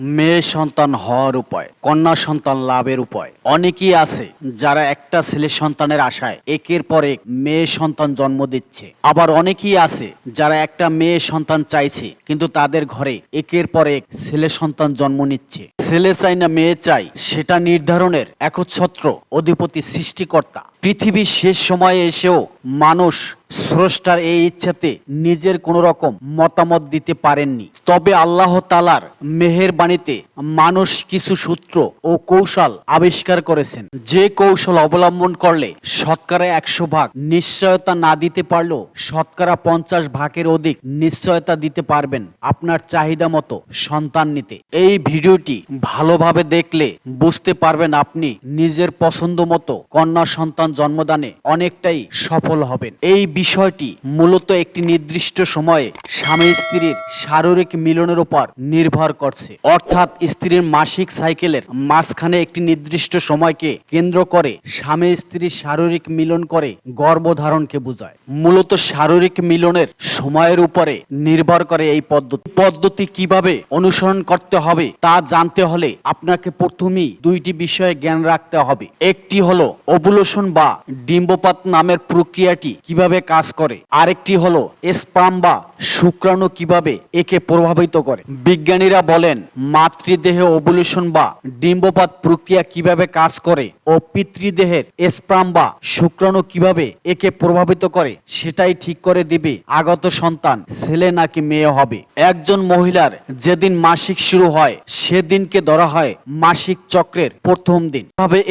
মেয়ে সন্তান হওয়ার উপায়, কন্যা সন্তান লাভের উপায়। অনেকেই আছে যারা একটা ছেলে সন্তানের আশায় একের পর এক মেয়ে সন্তান জন্ম দিচ্ছে। আবার অনেকেই আছে যারা একটা মেয়ে সন্তান চাইছে, কিন্তু তাদের ঘরে একের পর এক ছেলে সন্তান জন্ম নিচ্ছে। ছেলে চাই না মেয়ে চাই, সেটা নির্ধারণের একচ্ছত্র অধিপতি সৃষ্টিকর্তা। পৃথিবীর শেষ সময়ে এসেও মানুষ স্রষ্টার এই ইচ্ছাতে নিজের কোন রকম মতামত দিতে পারেননি। তবে আল্লাহ তালার মেহের বাণীতে মানুষ কিছু সূত্র ও কৌশল আবিষ্কার করেছেন। যে কৌশল অবলম্বন করলে শতকরা একশো ভাগ নিশ্চয়তা না দিতে পারলেও শতকরা পঞ্চাশ ভাগের অধিক নিশ্চয়তা দিতে পারবেন আপনার চাহিদা মতো সন্তান নিতে। এই ভিডিওটি ভালোভাবে দেখলে বুঝতে পারবেন আপনি নিজের পছন্দ মতো কন্যা সন্তান জন্মদানে অনেকটাই সফল হবেন। এই বিষয়টি মূলত একটি নির্দিষ্ট সময়ে স্বামী স্ত্রীর শারীরিক মিলনের উপর নির্ভর করছে। অর্থাৎ স্ত্রীর মাসিক সাইকেলের মাঝখানে একটি নির্দিষ্ট সময়কে কেন্দ্র করে স্বামী স্ত্রীর শারীরিক মিলন করে গর্ভধারণকে বোঝায়। মূলত শারীরিক মিলনের সময়ের উপরে নির্ভর করে এই পদ্ধতি। পদ্ধতি কীভাবে অনুসরণ করতে হবে তা জানতে হলে আপনাকে প্রথমেই দুইটি বিষয়ে জ্ঞান রাখতে হবে। একটি হলো ওভুলেশন বা ডিম্বপাত নামের প্রক্রিয়াটি কীভাবে কাজ করে? আরেকটি হলো স্পাম বা শুক্রাণু কীভাবে একে প্রভাবিত করে? বিজ্ঞানীরা বলেন, মাতৃদেহে ওভুলেশন বা ডিম্বপাত প্রক্রিয়া কীভাবে কাজ করে ও পিতৃদেহের স্পাম বা শুক্রাণু কীভাবে একে প্রভাবিত করে সেটাই ঠিক করে দিবে আগত সন্তান, ছেলে নাকি মেয়ে হবে। একজন মহিলার যেদিন মাসিক শুরু হয়, সেদিনকে ধরা হয় মাসিক চক্রের প্রথম দিন।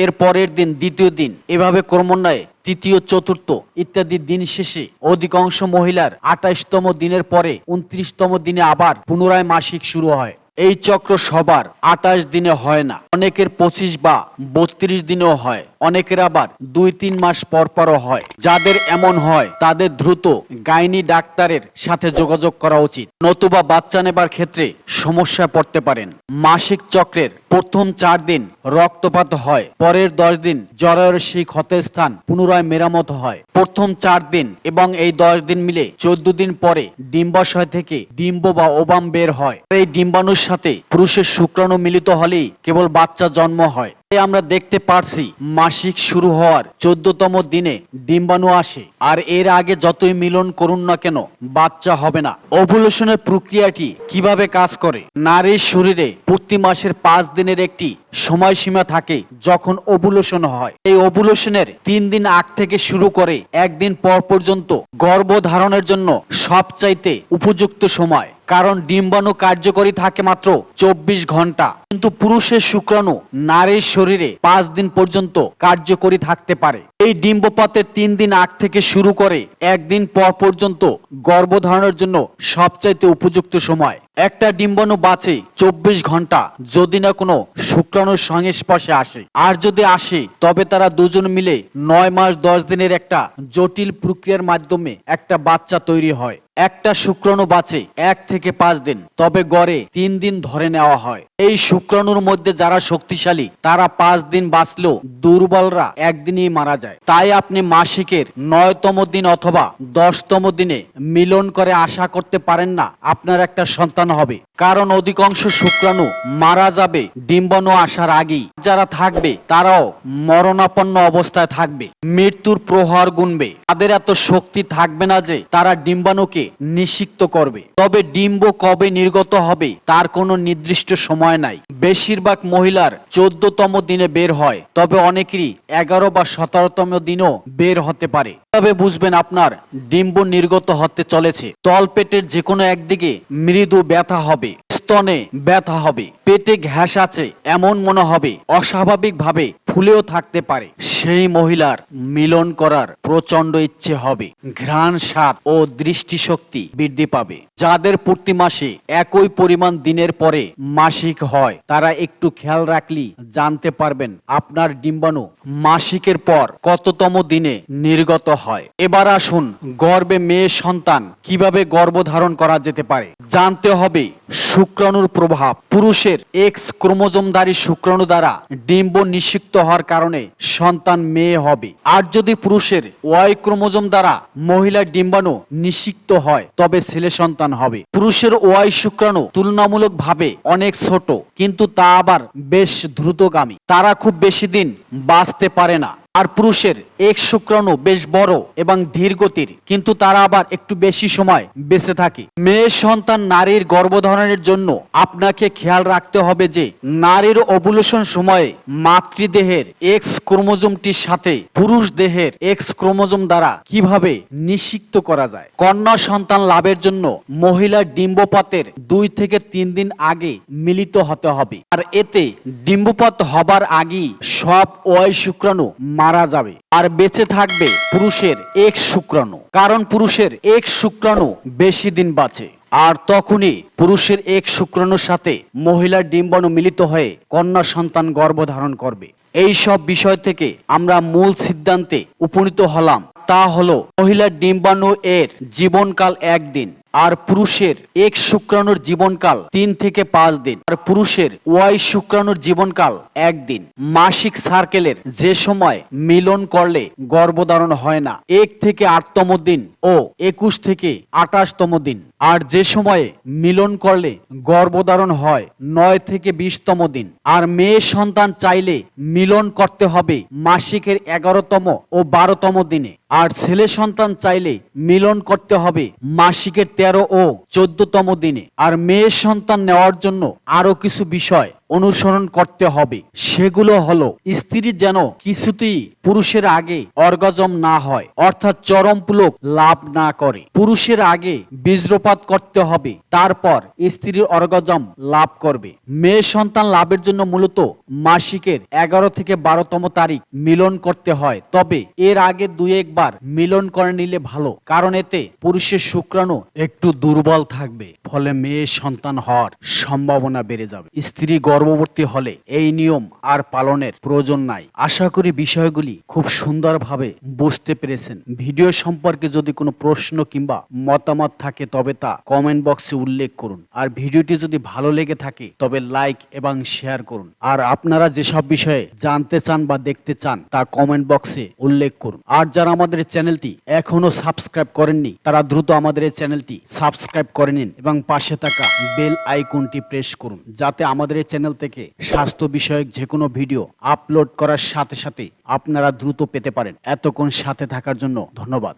এর পরের দিন, দ্বিতীয় দিন, এভাবে ক্রমান্বয়ে তৃতীয়, চতুর্থ ইত্যাদি দিন শেষে অধিকাংশ মহিলার আঠাশতম দিনের পরে উনত্রিশতম দিনে আবার পুনরায় মাসিক শুরু হয়। এই চক্র সবার আঠাশ দিনে হয় না। অনেকের পঁচিশ বা বত্রিশ দিনেও হয়। অনেকের আবার দুই তিন মাস পর পরও হয়। যাদের এমন হয়, তাদের দ্রুত গাইনি ডাক্তারের সাথে যোগাযোগ করা উচিত। নতুবা বাচ্চা নেবার ক্ষেত্রে সমস্যায় পড়তে পারেন। মাসিক চক্রের প্রথম চার দিন রক্তপাত হয়, পরের দশ দিন জ্বরের সেই ক্ষতের স্থান পুনরায় মেরামত হয়। প্রথম চার দিন এবং এই দশ দিন মিলে চোদ্দ দিন পরে ডিম্বাশয় থেকে ডিম্ব বা ওবাম বের হয়। এই ডিম্বাণুর সাথে পুরুষের শুক্রাণু মিলিত হলেই কেবল বাচ্চা জন্ম হয়। আমরা দেখতে পারছি মাসিক শুরু হওয়ার চোদ্দতম দিনে ডিম্বাণু আসে। আর এর আগে যতই মিলন করুন না কেন, বাচ্চা হবে না। ওভুলেশনের প্রক্রিয়াটি কীভাবে কাজ করে? নারীর শরীরে প্রতি মাসের পাঁচ দিনের একটি সময়সীমা থাকে যখন ওভুলেশন হয়। এই ওভুলেশনের তিন দিন আগ থেকে শুরু করে একদিন পর পর্যন্ত গর্ভধারণের জন্য সবচাইতে উপযুক্ত সময়। কারণ ডিম্বাণু কার্যকরী থাকে মাত্র চব্বিশ ঘণ্টা। কিন্তু পুরুষের শুক্রাণু নারীর শরীরে পাঁচ দিন পর্যন্ত কার্যকরী থাকতে পারে। এই ডিম্বপাতের তিন দিন আগ থেকে শুরু করে একদিন পর পর্যন্ত গর্ভধারণের জন্য সবচাইতে উপযুক্ত সময়। একটা ডিম্বাণু বাঁচে চব্বিশ ঘণ্টা যদি না কোনো শুক্রাণুর সংস্পর্শে আসে। আর যদি আসে, তবে তারা দুজন মিলে নয় মাস দশ দিনের একটা জটিল প্রক্রিয়ার মাধ্যমে একটা বাচ্চা তৈরি হয়। একটা শুক্রাণু বাঁচে এক থেকে পাঁচ দিন, তবে গড়ে তিন দিন ধরে নেওয়া হয়। এই শুক্রাণুর মধ্যে যারা শক্তিশালী, তারা পাঁচ দিন বাঁচলেও দুর্বলরা একদিনই মারা যায়। তাই আপনি মাসিকের নয়তম দিন অথবা দশতম দিনে মিলন করে আশা করতে পারেন না, আপনার একটা সন্তান হবে। কারণ অধিকাংশ শুক্রাণু মারা যাবে, ডিম্বাণু আসার আগেই। যারা থাকবে, তারাও মরণাপন্ন অবস্থায় থাকবে, মৃত্যুর প্রহার গুনবে। তাদের এত শক্তি থাকবে না যে তারা ডিম্বাণুকে নিষিক্ত করবে। তবে ডিম্ব কবে নির্গত হবে, তার কোনো নির্দিষ্ট সময় নাই। বেশিরভাগ মহিলার চোদ্দতম দিনে বের হয়, তবে অনেকেরই এগারো বা সতেরোতম দিনও বের হতে পারে। তবে বুঝবেন আপনার ডিম্ব নির্গত হতে চলেছে। তলপেটের যে কোনো একদিকে মৃদু ব্যথা হবে। স্তনে ব্যথা হবে পেটে ঘ্যাস আছে এমন মনে হবে অস্বাভাবিকভাবে ফুলেও থাকতে পারে। সেই মহিলার মিলন করার প্রচণ্ড ইচ্ছে হবে। ঘ্রাণ স্বাদ ও দৃষ্টিশক্তি বৃদ্ধি পাবে। যাদের প্রতি মাসে একই পরিমাণ দিনের পরে মাসিক হয়, তারা একটু খেয়াল রাখলি জানতে পারবেন আপনার ডিম্বাণু মাসিকের পর কততম দিনে নির্গত হয়। এবার আসুন গর্বে মেয়ে সন্তান কীভাবে গর্ভধারণ করা যেতে পারে। জানতে হবে শুক্রাণুর প্রভাব। পুরুষের এক্স ক্রোমোজোমধারী শুক্রাণু দ্বারা ডিম্ব নিষিক্ত হওয়ার কারণে সন্তান মেয়ে হবে। আর যদি পুরুষের ওয়াই ক্রোমোজোম দ্বারা মহিলার ডিম্বাণু নিষিক্ত হয়, তবে ছেলে সন্তান হবে। পুরুষের ওয়াই শুক্রাণু তুলনামূলকভাবে অনেক ছোট, কিন্তু তা আবার বেশ দ্রুতগামী। তারা খুব বেশি দিন বাঁচতে পারে না। আর পুরুষের এক শুক্রাণু বেশ বড় এবং ধীরগতির, কিন্তু তারা আবার একটু বেশি সময় বেঁচে থাকে। মেয়ে সন্তান নারীর গর্ভধারণের জন্য আপনাকে খেয়াল রাখতে হবে যে, নারীর অবুলেশন সময়ে মাতৃদেহের এক্স ক্রোমোজোমটির সাথে পুরুষ দেহের এক্স ক্রোমোজোম দ্বারা কীভাবে নিষিক্ত করা যায়? কন্যা সন্তান লাভের জন্য মহিলার ডিম্বপাতের দুই থেকে তিন দিন আগে মিলিত হতে হবে। আর এতে ডিম্বপাত হবার আগেই সব ওয়াই শুক্রাণু মারা যাবে। আর বেঁচে থাকবে পুরুষের এক শুক্রাণু। কারণ পুরুষের এক শুক্রাণু বেশি দিন বাঁচে। আর তখনই পুরুষের এক শুক্রাণুর সাথে মহিলার ডিম্বাণু মিলিত হয়ে কন্যা সন্তান গর্ভধারণ করবে। এই সব বিষয় থেকে আমরা মূল সিদ্ধান্তে উপনীত হলাম। তা হলো, মহিলার ডিম্বাণু এর জীবনকাল একদিন। আর পুরুষের এক শুক্রাণুর জীবনকাল তিন থেকে পাঁচ দিন। আর পুরুষের ওয়াই শুক্রাণুর জীবনকাল একদিন। মাসিক সার্কেলের যে সময় মিলন করলে গর্ভধারণ হয় না, এক থেকে আটতম দিন ও একুশ থেকে আঠাশতম দিন। আর যে সময়ে মিলন করলে গর্ভধারণ হয়, নয় থেকে বিশতম দিন। আর মেয়ে সন্তান চাইলে মিলন করতে হবে মাসিকের এগারোতম ও বারোতম দিনে। আর ছেলে সন্তান চাইলে মিলন করতে হবে মাসিকের তেরো ও চোদ্দতম দিনে। আর মেয়ে সন্তান নেওয়ার জন্য আরও কিছু বিষয় অনুসরণ করতে হবে। সেগুলো হলো স্ত্রীর যেন কিছুতেই পুরুষের আগে অর্গাজম না হয়, অর্থাৎ চরম পুলক লাভ না করে। পুরুষের আগে বীজ্রপাত করতে হবে, তারপর স্ত্রীর অর্গাজম লাভ করবে। মেয়ে সন্তান লাভের জন্য মূলত মাসিকের এগারো থেকে বারোতম তারিখ মিলন করতে হয়। তবে এর আগে দুই একবার মিলন করে নিলে ভালো, কারণ এতে পুরুষের শুক্রাণু একটু দুর্বল থাকবে, ফলে মেয়ে সন্তান হওয়ার সম্ভাবনা বেড়ে যাবে। স্ত্রী গর্ভবতী হলে এই নিয়ম আর পালনের প্রয়োজন নাই। আশা করি বিষয়গুলি খুব সুন্দরভাবে বুঝতে পেরেছেন। ভিডিও সম্পর্কে যদি কোনো প্রশ্ন কিংবা মতামত থাকে, তবে তা কমেন্ট বক্সে উল্লেখ করুন। আর ভিডিওটি যদি ভালো লেগে থাকে, তবে লাইক এবং শেয়ার করুন। আর আপনারা যেসব বিষয়ে জানতে চান বা দেখতে চান, তা কমেন্ট বক্সে উল্লেখ করুন। আর যারা আমাদের চ্যানেলটি এখনও সাবস্ক্রাইব করেননি, তারা দ্রুত আমাদের এই চ্যানেলটি সাবস্ক্রাইব করে নিন এবং পাশে থাকা বেল আইকনটি প্রেস করুন, যাতে আমাদের এই চ্যানেল থেকে স্বাস্থ্য বিষয়ক যে কোনো ভিডিও আপলোড করার সাথে সাথে আপনারা দ্রুত পেতে পারেন। এতক্ষণ সাথে থাকার জন্য ধন্যবাদ।